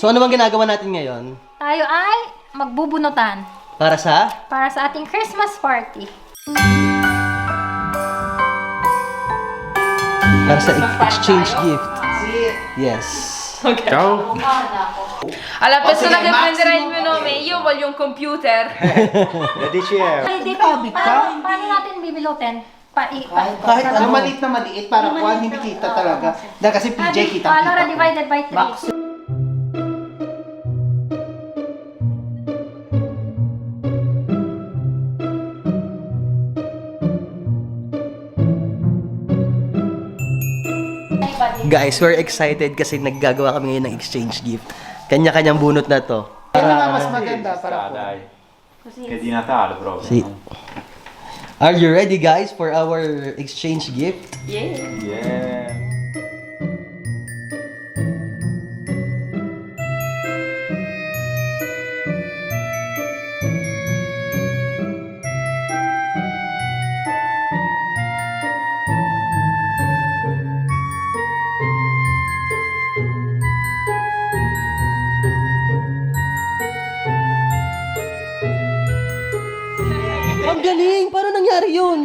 So ano bang ginagawa natin ngayon? Tayo ay magbubunutan Para sa? para sa ating Christmas party. Para sa exchange gift. Yes. Ciao. Alla persona che prenderà il mio nome, io voglio un computer. 10 euro. Ay, dito, paano, paano natin bibilutin? Pa, i, pa, Kahit ano maliit na maliit para kuhan hindi kita talaga. Dahil kasi PJ kita Paano divided by 3? Guys, we're excited kasi naggagawa kami ngayon ng exchange gift. Kanya-kanyang bunot na to. Kaya nga mas maganda para po. Che di Natale proprio. Are you ready guys for our exchange gift? Yeah. Ang galing! Paano nangyari yun?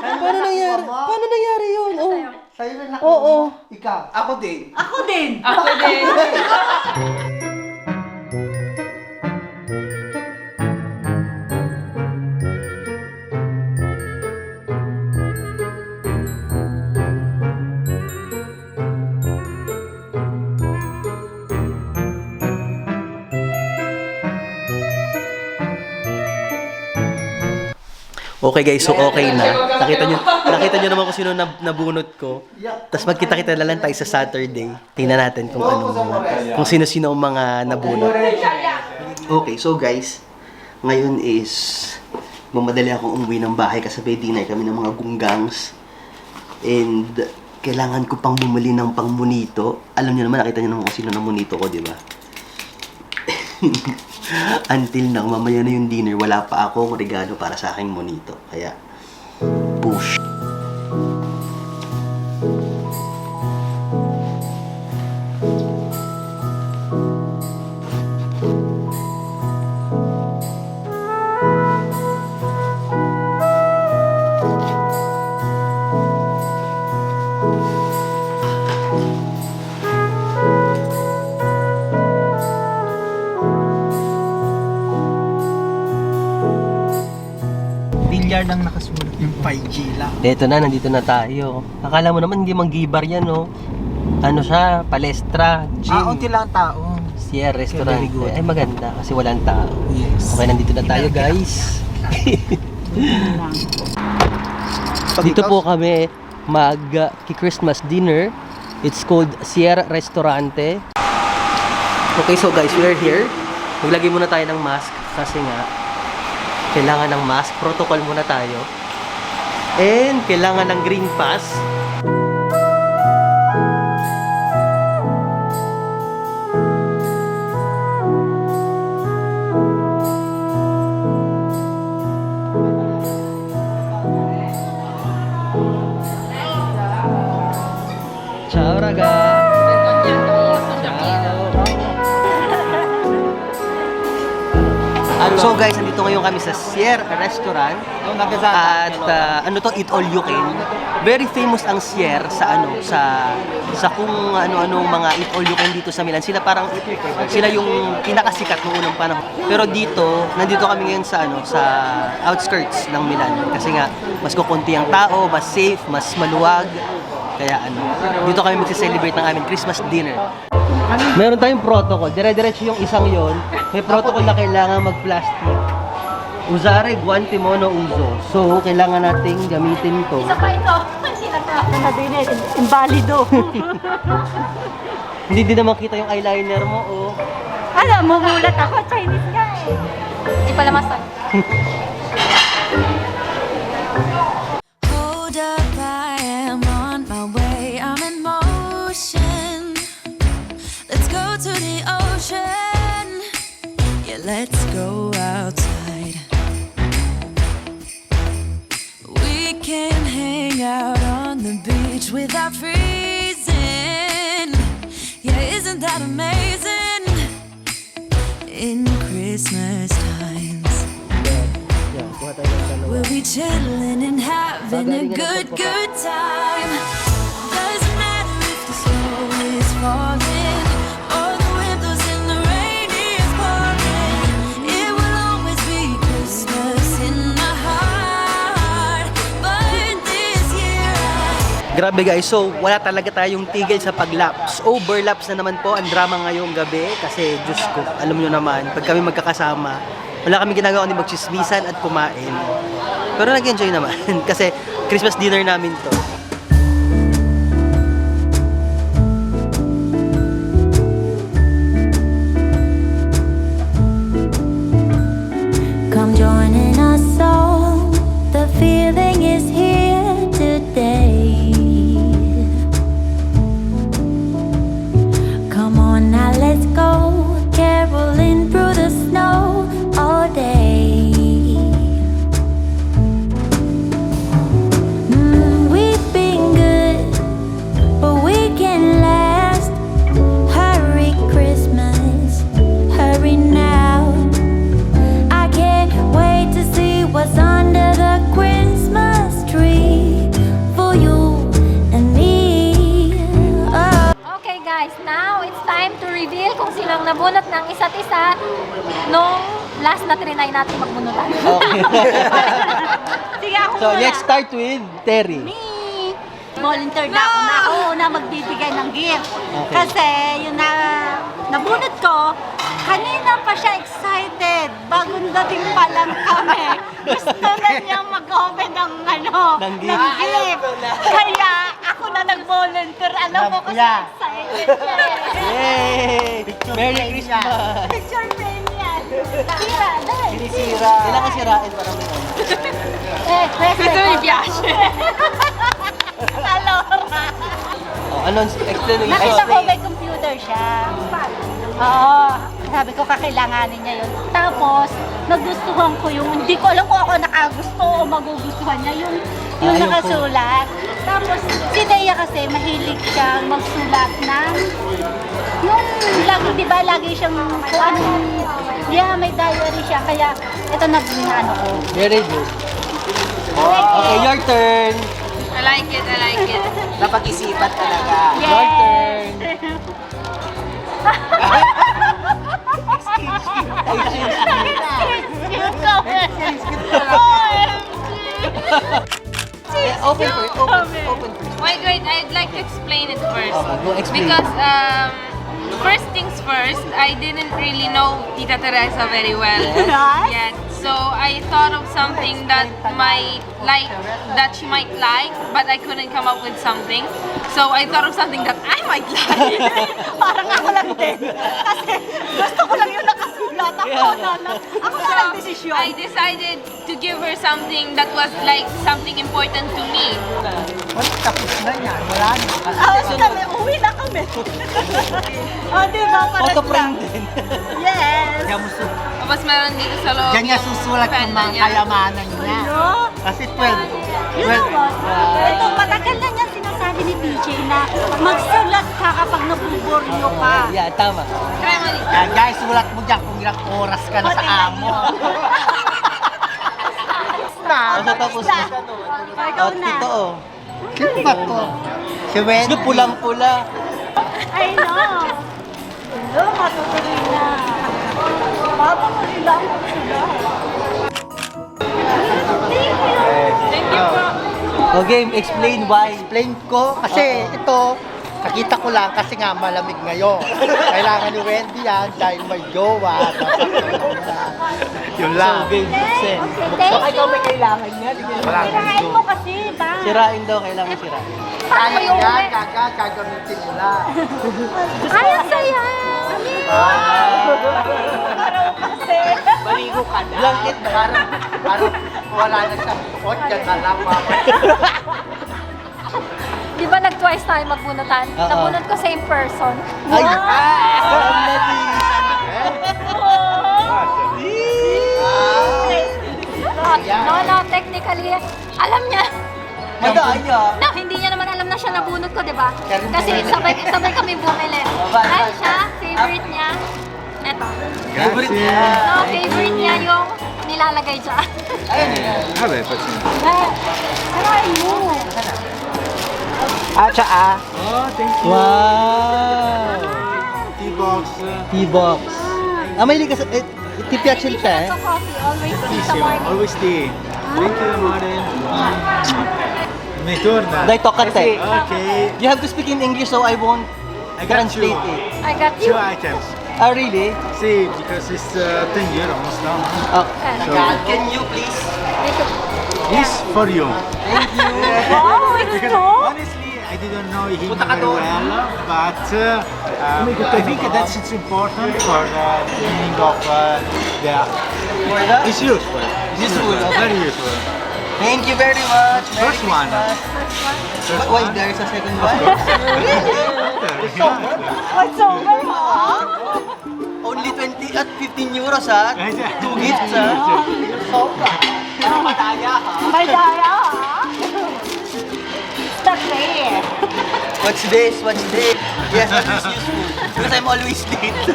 Paano nangyari? Paano nangyari yun? Oh. Sa'yo na. Oo. Ikaw. Ako din. Ako din. Okay guys, so okay na. Nakita nyo, nakita nyo naman kung sino nab- nabunot ko. Tapos magkita-kita na lang tayo sa Saturday. Tingnan natin kung ano mga, kung sino-sino ang mga nabunot. Okay, so guys, ngayon is mamadali akong umuwi ng bahay kasi may dinner kami ng mga gunggangs. And kailangan ko pang bumili ng pang monito. Alam niyo naman, nakita niyo naman kung sino ng monito ko, di ba? Until now, mamaya na yung dinner, wala pa akong regalo para sa aking monito. Kaya, yung 5G lang. Eto na, nandito na tayo. Akala mo naman hindi manggibar yan, no? Ano siya, palestra, gym, Ah, unti lang tao. Sierra restaurant. very good. Ay, maganda kasi walang tao. Yes. Okay, nandito na tayo, guys. Dito po kami mag uh, Christmas dinner. It's called Sierra Restaurante. Okay, so guys, we're here. Maglagay muna tayo ng mask kasi nga kailangan ng mask. Protocol muna tayo. And kailangan ng green pass. Sierra Restaurant. At uh, ano to, Eat All You Can. Very famous ang Sierra sa ano, sa sa kung ano-anong mga Eat All You Can dito sa Milan. Sila parang sila yung pinakasikat noong unang panahon. Pero dito, nandito kami ngayon sa ano, sa outskirts ng Milan kasi nga mas kukunti ang tao, mas safe, mas maluwag. Kaya ano, dito kami magse-celebrate ng aming Christmas dinner. Meron tayong protocol. Dire-diretso yung isang yon. May protocol na kailangan mag-plastic. Usare guante mono uso. So, kailangan nating gamitin to. Isa pa ito. Hindi na to. Din eh, invalido. Hindi din naman kita yung eyeliner mo, oh. Alam mo, mulat ako. Chinese nga eh. Hindi pala masag. Hold up, I am on my way. I'm in motion. Let's go to the ocean. Yeah, let's go without freezing. Yeah, isn't that amazing? In Christmas times, we'll be chilling and having a good, good time. Grabe guys, so wala talaga tayong tigil sa paglaps. Overlaps na naman po ang drama ngayong gabi kasi Diyos ko, alam nyo naman, pag kami magkakasama, wala kami ginagawa kundi magchismisan at kumain. Pero nag-enjoy naman kasi Christmas dinner namin to. Now it's time to reveal kung silang nabunot ng isa't isa nung last na trinay natin magbunutan. Okay. Sige ako so muna. let's start with Terry. Me! Volunteer na ako na ako na magbibigay ng gift. Okay. Kasi yun na nabunot ko, kanina pa siya excited. Bagong dating pa lang kami. Gusto na niya mag-open ng ano, Ng ng gift. Kaya ako na nag-volunteer. Alam mo kasi Yeah. excited. Yay! Merry Christmas! Picture frame yan. Tira, dahil. Sinisira. Kailangan sirain para may ano. Eh, present. Ito yung biyahe. Alora. Oh, anong explain mo Nakita ko may computer siya. Oo. Sabi ko kakailanganin niya yun. Tapos, nagustuhan ko yung, hindi ko alam kung ako nakagusto o magugustuhan niya yung, yung Ah, nakasulat. Tapos, si Dea kasi mahilig siyang magsulat ng yung lagi, di ba, lagi siyang kung ano, yeah, may diary siya. Kaya, ito na ano ko. Very good. Okay, your turn. I like it, I like it. Napag-isipan talaga. Your turn. explain it first. Okay, go explain. Because um, first things first, I didn't really know Tita Teresa very well yet. So I thought of something that might like that she might like, but I couldn't come up with something. So I thought of something that I might like. Parang ako lang din. Kasi gusto ko lang yung nakasulat. Ako na lang. Ako na lang desisyon. I decided to give her something that was like something important to me. Tapos na yan. Wala na. Ah, kami, uwi na kami. oh, di ba? Parang Auto-print din. Yes. Diyan mo su- Tapos meron dito sa loob Diyan niya yung susulat yung penda mga niya. kayamanan niya. No? Kasi 12. You know what? Ito, matagal na niya sinasabi ni PJ na magsulat ka kapag nabuboryo ka. Yeah, tama. Try mo dito. Yan guys, sulat mo dyan kung ilang oras ka na sa amo. na. Ano tapos na? Ikaw Oh, na. totoo. Sino ba to? Si Gusto Wendy. pulang-pula. I know. Hello, matutuloy na. Baba mo sila. sila. Thank you. Thank you po. Okay, explain why. Explain ko kasi ito, nakita ko lang kasi nga malamig ngayon. Kailangan ni Wendy yan dahil may jowa. Yun So, lang. game, send. Thank Baka ikaw may kailangan niya. Wala Kirain mo kasi, ba? Sirain daw, kailangan sirain. Kaya yan, gaga, gagamitin nila. Ay, ang saya. Araw kasi. Maligo ka na. Blanket, parang, parang wala na siyang suot, yan na lang mamaya. Di ba nag-twice tayo magbunutan? Oo. Nabunot ko same person. Ay! Ah! No, no, technically, alam niya. Madaya. No, hindi niya naman alam na siya nabunot ko, di ba? Kasi sabay, sabay kami bumili. Ay, siya, favorite niya. Eto. Favorite niya. No, favorite niya yung ilalagay dyan. Vabbè, facciamo. Eh, try mo. Ah, tsaa. Oh, thank you. Wow! T-box. T-box. Ah, mahilig ka sa... Eh, ti piace il tè? Ito coffee, always tea sa morning. always tea. Thank you, amore. Mi torna. Dai, tocca a te. Ok. You have to speak in English so I won't I got translate you. it. I got you. Two items. Ah, really? See, because it's uh, 10 euro, almost now. Oh. So, Can you please? This for you. Wow, it's Because honestly, I didn't know him very well, but uh, um, I think that it's important for the beginning of uh, the. The... It's useful. It's Useful, okay. Very useful. Thank you very much. Merry First one. Christmas. First Wait, there's a second one? What's over, ha? Only 20 at 15 euros ha? Two gifts ha? May daya, ha? It's the fair. What's this? What's this? Yes, always useful. Because I'm always late. we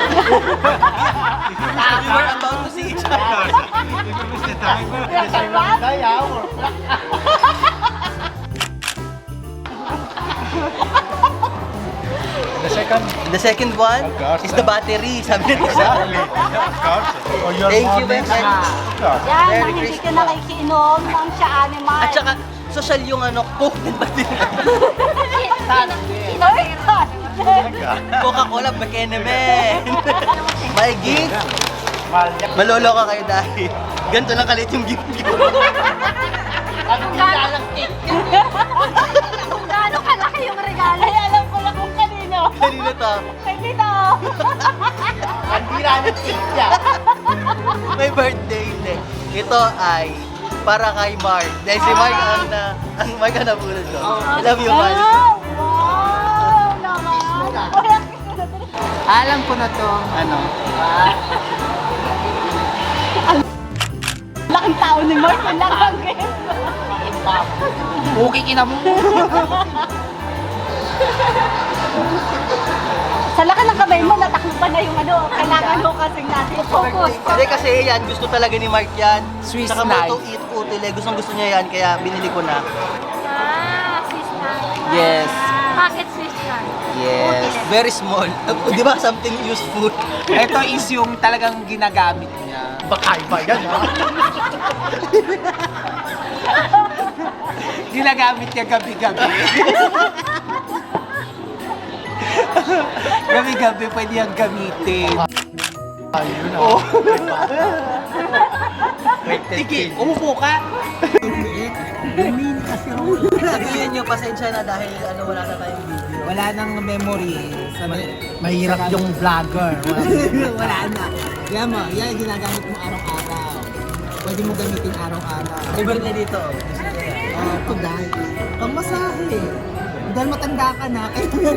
were about to see each other. The second. The second one course. is the battery. Sabi nito Exactly. of course. For your Thank you mornings. very much. Of course. Yan, Merry nang hindi ka Christmas. nakikinom ng siya animal. At saka, social yung ano, Coke din. Ay, God. Coca-Cola, Bekenemen. My gift. Malolo ka kayo dahil ganito lang kalit yung gift ko. Kung gaano kalaki yung regalo. Ay, alam Kanino to? Kay Tito. Ang tira ng cake niya. May birthday hindi. Ito ay para kay Mark. Dahil si Mark ang na, ang Mark ang nabulod ko. I love you, Mark. Wow! Naman! Alam ko na to. Ano? Laking tao ni Mark. Ang lakang game. Okay kina mo. Sa laki ng kamay mo, nataklupan na yung ano. Kailangan mo kasing natin focus. Hindi kasi yan, gusto talaga ni Mark yan. Swiss Saka knife. mo to eat utile. Gustong gusto niya yan, kaya binili ko na. Ah, Swiss knife. Yes. Bakit Swiss knife? Yes. Very small. Di ba something useful? Ito is yung talagang ginagamit niya. Baka iba yan ha? Ginagamit niya gabi-gabi. Gabi-gabi pwede yung gamitin. Oh. Sige, umupo ka. Sabihin niyo, pasensya na dahil ano, wala na tayong video. Wala nang memory. Sa Mahirap yung vlogger. Wala na. Yan mo, yan ginagamit mo araw-araw. Pwede mo gamitin araw-araw. Libre na dito. Oh, ito dahil. Pang masahe. Dahil matanda ka na, kaya